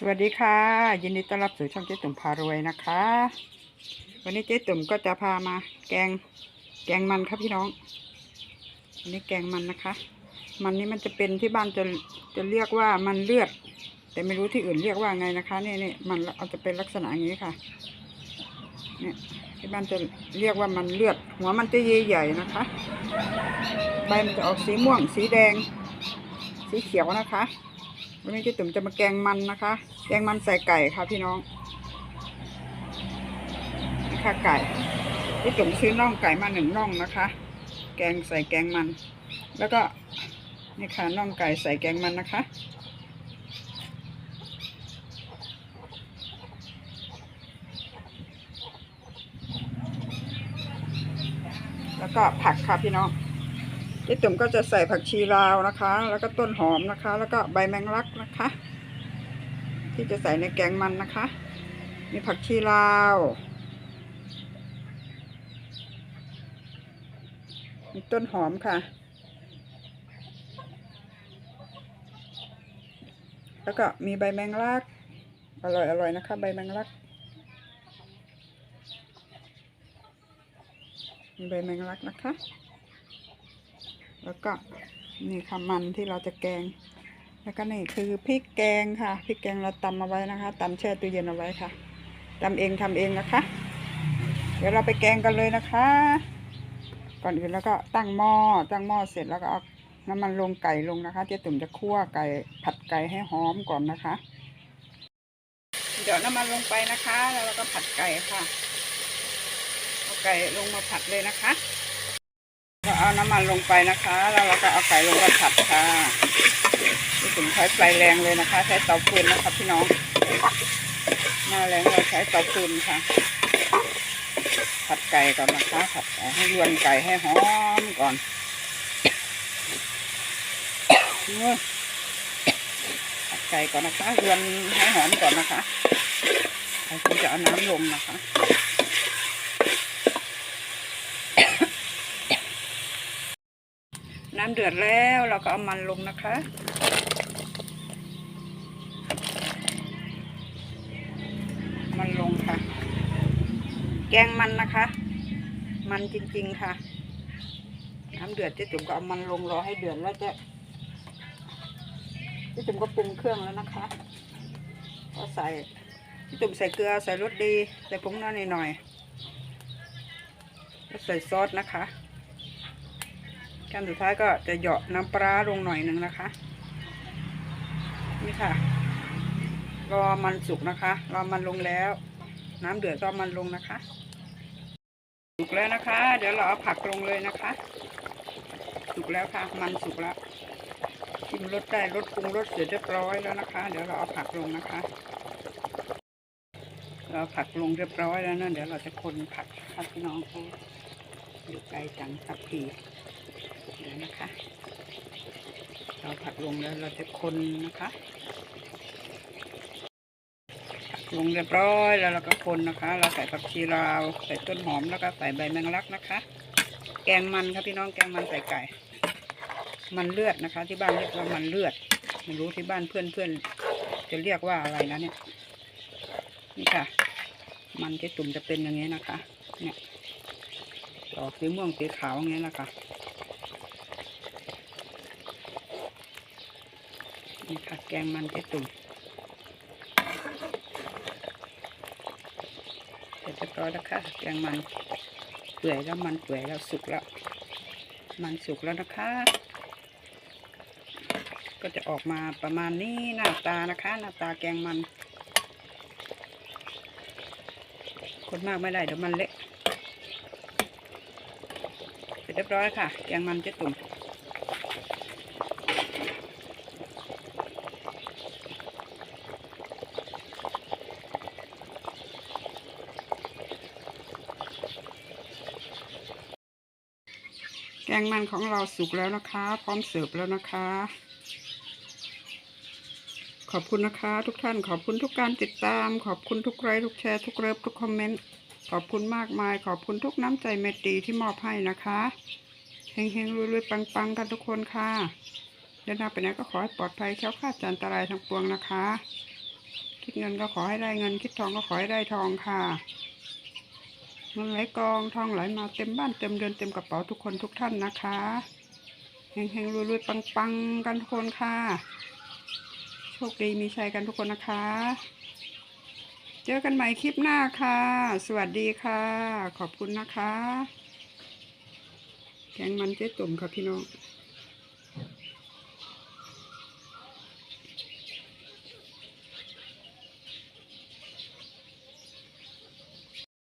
สวัสดีค่ะ ยินดีต้อนรับสู่ช่องเจ๊ตุ่มพารวยนะคะ วันนี้เจ๊ตุ่มก็จะพามาแกงแกงมันครับพี่น้องอันนี้แกงมันนะคะ มันนี่มันจะเป็นที่บ้านจะจะเรียกว่ามันเลือด แต่ไม่รู้ที่อื่นเรียกว่าไงนะคะนี่นี่มันเอาจะเป็นลักษณะอย่างนี้ค่ะเนี่ยที่บ้านจะเรียกว่ามันเลือด หัวมันจะใหญ่ๆนะคะ ใบมันจะออกสีม่วงสีแดง สีเขียวนะคะ วันนี้เจ๊ตุ่มจะมาแกงมันนะคะ แกงมันใส่ไก่ค่ะพี่น้องนี่ค่ะไก่เจ๊ตุ่มซื้อน่องไก่มาหนึ่งน่องนะคะ แกงใส่แกงมัน แล้วก็นี่ค่ะน่องไก่ใส่แกงมันนะคะแล้วก็ผักค่ะพี่น้อง เจ๊ตุ่มก็จะใส่ผักชีลาวนะคะ แล้วก็ต้นหอมนะคะ แล้วก็ใบแมงลักนะคะ ที่จะใส่ในแกงมันนะคะ มีผักชีลาวมีต้นหอมค่ะ แล้วก็มีใบแมงลัก อร่อยอร่อยนะคะ ใบแมงลัก มีใบแมงลักนะคะ แล้วก็นี่ค่ะมันที่เราจะแกง แล้วก็นี่คือพริกแกงค่ะพริกแกงเราตำเอาไว้นะคะตำแช่ตู้เย็นเอาไว้ค่ะตำเองทำเองนะคะ เดี๋ยวเราไปแกงกันเลยนะคะ ก่อนอื่นแล้วก็ตั้งหม้อตั้งหม้อเสร็จแล้วก็เอาน้ำมันลงไก่ลงนะคะเจ๊ตุ่มจะคั่วไก่ผัดไก่ให้หอมก่อนนะคะ เดี๋ยวน้ำมันลงไปนะคะ แล้วเราก็ผัดไก่ค่ะเอาไก่ลงมาผัดเลยนะคะ เอาน้ำมันลงไปนะคะ แล้วเราก็เอาไก่ลงมาผัดค่ะที่ถึงใช้ไฟแรงเลยนะคะ ใช้เตาฟืนนะคะพี่น้อง หน้าแรงเราใช้เตาฟืนค่ะ ผัดไก่ก่อนนะคะผัดไก่ให้รวนไก่ให้หอมก่อนผัดไก่ก่อนนะคะรวนให้หอมก่อนนะคะเราจะเอาน้ำลงนะคะ น้ำเดือดแล้วเราก็เอามันลงนะคะ มันลงค่ะ แกงมันนะคะ มันจริง ๆค่ะ น้ำเดือดเจ๊จุ๋มก็เอามันลงรอให้เดือดแล้วจะเจ๊จุ๋มก็ปรุงเครื่องแล้วนะคะก็ใส่เจ๊จุ๋มใส่เกลือใส่รสดีใส่ผงนัวหน่อยๆแล้วใส่ซอสนะคะ ขั้นสุดท้ายก็จะเหยาะน้ำปลาลงหน่อยหนึ่งนะคะ นี่ค่ะ รอมันสุกนะคะ รอมันลงแล้ว น้ำเดือดก็มันลงนะคะ สุกแล้วนะคะ เดี๋ยวเราเอาผักลงเลยนะคะ สุกแล้วค่ะ มันสุกแล้วชิมรสได้รสปรุงรสเสร็จเรียบร้อยแล้วนะคะ เดี๋ยวเราเอาผักลงนะคะ เราผักลงเรียบร้อยแล้วนะเดี๋ยวเราจะคนผักครับพี่น้องเขาอยู่ไกลจังครับ พี่เดี๋ยวนะคะ เราผักลงแล้วเราจะคนนะคะ ผักลงเรียบร้อยแล้วเราก็คนนะคะ เราใส่ผักชีลาวใส่ต้นหอมแล้วก็ใส่ใบแมงลักนะคะ แกงมันครับพี่น้องแกงมันใส่ไก่ มันเลือดนะคะ ที่บ้านเรียกว่ามันเลือดไม่รู้ที่บ้านเพื่อนเพื่อนๆจะเรียกว่าอะไรนะเนี่ย นี่ค่ะ มันที่ตุ่มจะเป็นอย่างนี้นะคะ เนี่ยออกสีม่วงสีขาวอย่างนี้นะคะ นี่ค่ะแกงมันเจ๊ตุ่มเสร็จเรียบร้อยแล้วค่ะแกงมันเปื่อยแล้วมันเปื่อยแล้วสุกแล้ว มันสุกแล้วนะคะ ก็จะออกมาประมาณนี้หน้าตานะคะหน้าตาแกงมัน คนมากไม่ได้เดี๋ยวมันเละเสร็จเรียบร้อยค่ะ แกงมันเจ๊ตุ่ม แกงมันของเราสุกแล้วนะคะ พร้อมเสิร์ฟแล้วนะคะ ขอบคุณนะคะ ทุกท่านขอบคุณทุกการติดตาม ขอบคุณทุกไลค์ทุกแชร์ทุกเลิฟทุกคอมเมนต์ขอบคุณมากมาย ขอบคุณทุกน้ำใจเมตรีที่มอบให้นะคะเฮงๆรวยๆปังๆ กันทุกคนค่ะเดินทางไปไหนก็ขอให้ปลอดภัยแคล้วคลาดจากอันตรายทั้งปวงนะคะ คิดเงินก็ขอให้ได้เงิน คิดทองก็ขอให้ได้ทองค่ะ เงินไหลกองทองไหลมาเต็มบ้านเต็มเดือนเต็มกระเป๋าทุกคนทุกท่านนะคะแห่งเฮงรวยๆปังๆกันทุกคนค่ะ โชคดีมีชัยกันทุกคนนะคะ เจอกันใหม่คลิปหน้าค่ะ สวัสดีค่ะ ขอบคุณนะคะ แกงมันเจ๊ตุ่มค่ะพี่น้อง